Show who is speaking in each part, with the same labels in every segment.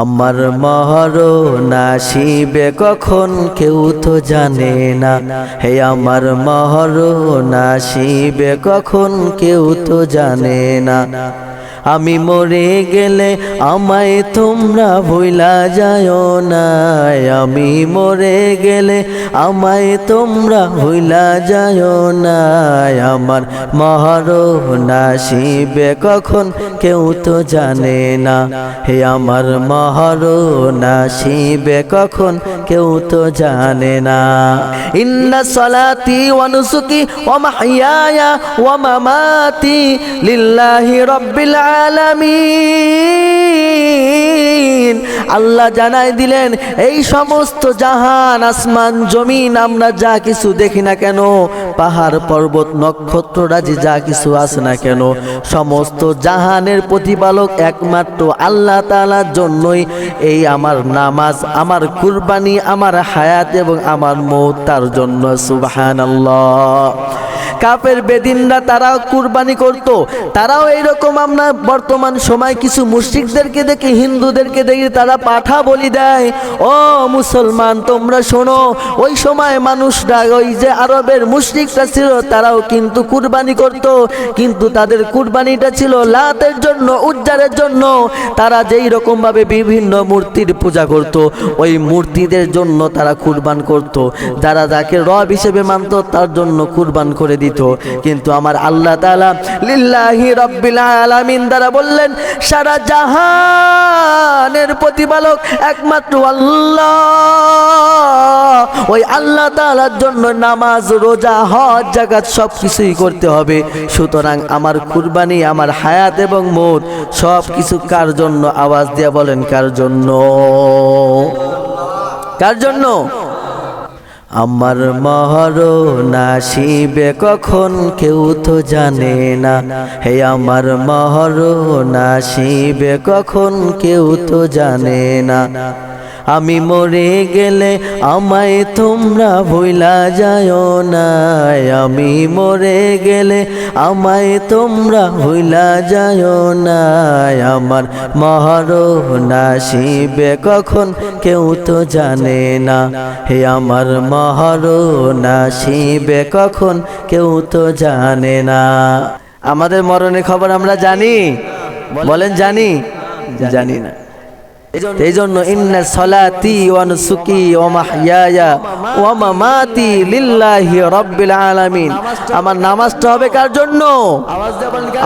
Speaker 1: আমার মহর নাসিবে কখন কেউ তো জানে না। হে আমার মহর নাসিবে কখন কেউ তো জানে না। আমি মরে গেলে আমায় তোমরা ভুলা যায় না আমি মরে গেলে আমায় তোমরা ভুলা যায় না আমার মহর নাসিবে কখন কেউ তো জানে না। হে আমার মহর নাসিবে কখন কেউ তো জানে না। ইন্না সলাতি ওয়া নুসুকি ওয়া মাহইয়ায়া ওয়া মামাতি লিল্লাহি রাব্বিল আলামিন। আল্লাহ জানাই দিলেন, এই সমস্ত জাহান, আসমান, জমিন আমরা যা কিছু দেখি না কেন, পাহাড়, পর্বত, নক্ষত্ররাজি যা কিছু আছে না কেন, সমস্ত জাহানের প্রতিপালক একমাত্র আল্লাহ তাআলার জন্যই এই আমার নামাজ, আমার কুরবানি, আমার হায়াত এবং আমার মৌত তার জন্য, সুবহানাল্লাহ। কাপের বেদিনরা তারাও কুরবানি করত। তারাও এইরকম আমরা বর্তমান সময় কিছু মুশরিকদেরকে দেখে, হিন্দুদেরকে দেখে, তারা পাঠা বলি দেয়। ও মুসলমান, তোমরা শোনো, ওই সময় মানুষরা, ওই যে আরবের মুশরিকরা ছিল, তারাও কিন্তু কুরবানি করত। কিন্তু তাদের কুরবানিটা ছিল লাতের জন্য, উজ্জারের জন্য। তারা যেই রকমভাবে বিভিন্ন মূর্তির পূজা করত, ওই মূর্তিদের জন্য তারা কুরবান করত। যারা যাকে রব হিসেবে মানত, তার জন্য কুরবান করে দিত। কিন্তু আমার আল্লাহ তাআলা লিল্লাহি রাব্বিল আলামিন দ্বারা বললেন, সারা জাহানের প্রতিপালক একমাত্র আল্লাহ। ওই আল্লাহ তাআলার জন্য নামাজ, রোজা, হজ জাগাত সব কিছুই করতে হবে। সুতরাং আমার কুরবানি, আমার হায়াত এবং মৌত সব কিছু কার জন্য? আওয়াজ দিয়ে বলেন, কার জন্য? কার জন্য? আমার মহর নাসিবে কখন কেউ তো জানে না। হে আমার মহর নাসিবে কখন কেউ তো জানে না। আমি মরে গেলে আমায় তোমরা ভুলা যায় না আমি মরে গেলে আমায় তোমরা ভুলা যায় না আমার মহর নাসিবে কখন কেউ তো জানে না। হে আমার মহর নাসিবে কখন কেউ তো জানে না। আমাদের মরণের খবর আমরা জানি? বলেন জানি? জানি না। এই জন্য ইন্না সলাতি ওয়া নুসুকি ওয়া মাহইয়ায়া ওয়া মামাতি লিল্লাহি রাব্বিল আলামিন। আমার নামাজটা হবে কার জন্য?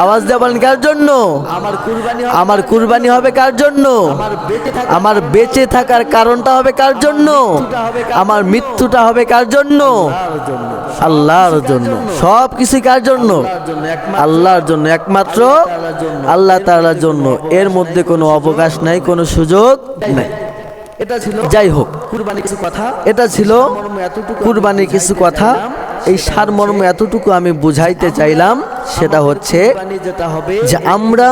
Speaker 1: আওয়াজ দিয়ে বলেন কার জন্য? আমার কুরবানি হবে। কার জন্য? আমার বেঁচে থাকার কারণটা হবে কার জন্য? আমার মৃত্যুটা হবে কার জন্য? আল্লাহর জন্য। সব কিছু কার জন্য? আল্লাহর জন্য একমাত্র। আল্লাহ তাআলার জন্য। এর মধ্যে কোনো অবকাশ নাই কোনো সুযোগ নাই।
Speaker 2: এটা ছিল
Speaker 1: যাই হোক
Speaker 2: কুরবানি কিছু কথা।
Speaker 1: এটা ছিল কুরবানির কিছু কথা। এই সারমর্ম এতটুকু আমি বুঝাইতে চাইলাম সেটা হচ্ছে যে আমরা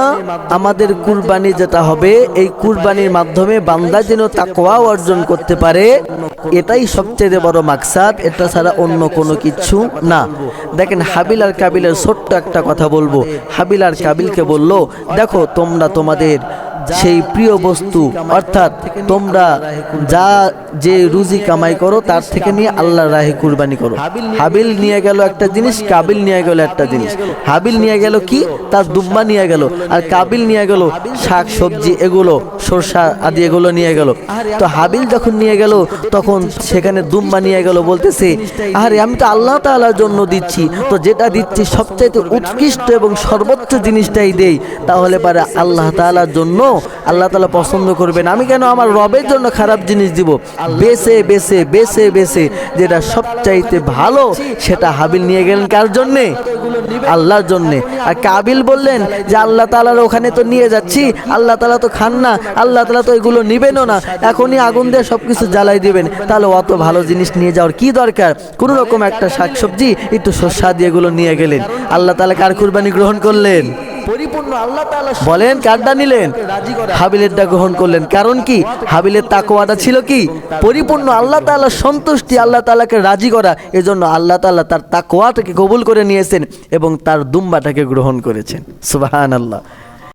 Speaker 1: আমাদের কুরবানি যেটা হবে এই কুরবানির মাধ্যমে বান্দা যেন তাকওয়া অর্জন করতে পারে এটাই সবচেয়ে বড় মাকসাদ এটা ছাড়া অন্য কোনো কিছু না। দেখেন হাবিল আর কাবিলের ছোট্ট একটা কথা বলব। হাবিল আর কাবিলকে বলল দেখো তোমরা তোমাদের সেই প্রিয় বস্তু অর্থাৎ তোমরা যা যে রুজি কামাই করো তার থেকে নিয়ে আল্লাহর রাহে কুরবানি করো। হাবিল নিয়ে গেল একটা জিনিস কাবিল নিয়ে গেল একটা জিনিস। হাবিল নিয়ে গেল কি? তার দুম্বা নিয়ে গেল আর কাবিল নিয়ে গেল শাক সবজি এগুলো। সরষা আদি এগুলো নিয়ে গেল। তো হাবিল যখন নিয়ে গেল, তখন সেখানে দুম্বা নিয়ে গেল, বলতেছে আরে আমি তো আল্লাহ তাআলার জন্য দিচ্ছি। তো যেটা দিচ্ছি সবচাইতে উৎকৃষ্ট এবং সর্বোচ্চ জিনিসটাই দেই। তাহলে পারে আল্লাহ তাআলার জন্য আল্লাহ তালা পছন্দ করবেন। আমি কেন আমার রবের জন্য খারাপ জিনিস দিব? বেছে বেছে বেছে বেছে, যেটা সবচাইতে ভালো, সেটা হাবিল নিয়ে গেলেন কার জন্যে? আল্লাহর জন্যে। আর কাবিল বললেন যে, আল্লাহ তালার ওখানে তো নিয়ে যাচ্ছি, আল্লাহ তালা তো খান না। আল্লাহ তালা তো এগুলো নিবেনও না। এখনই আগুন দিয়ে সব কিছু জ্বালাই দিবেন। তাহলে অত ভালো জিনিস নিয়ে যাওয়ার কি দরকার? কোনো রকম একটা শাকসবজি একটু শস্যা দিয়ে এগুলো নিয়ে গেলেন। আল্লাহ তালা কার কুরবানি গ্রহণ করলেন?
Speaker 2: পরিপূর্ণ আল্লাহ তাআলা
Speaker 1: বলেন কারটা নিলেন? হাবিলেরটা গ্রহণ করলেন। কারণ কি? হাবিলের তাকওয়াটা ছিল কি? পরিপূর্ণ আল্লাহ তাআলার সন্তুষ্টি আল্লাহ তাআলাকে রাজি করা। এজন্য আল্লাহ তাআলা তার তাকওয়াটাকে কবুল করে নিয়েছেন এবং তার দুম্বাটাকে গ্রহণ করেছেন। সুবহানাল্লাহ।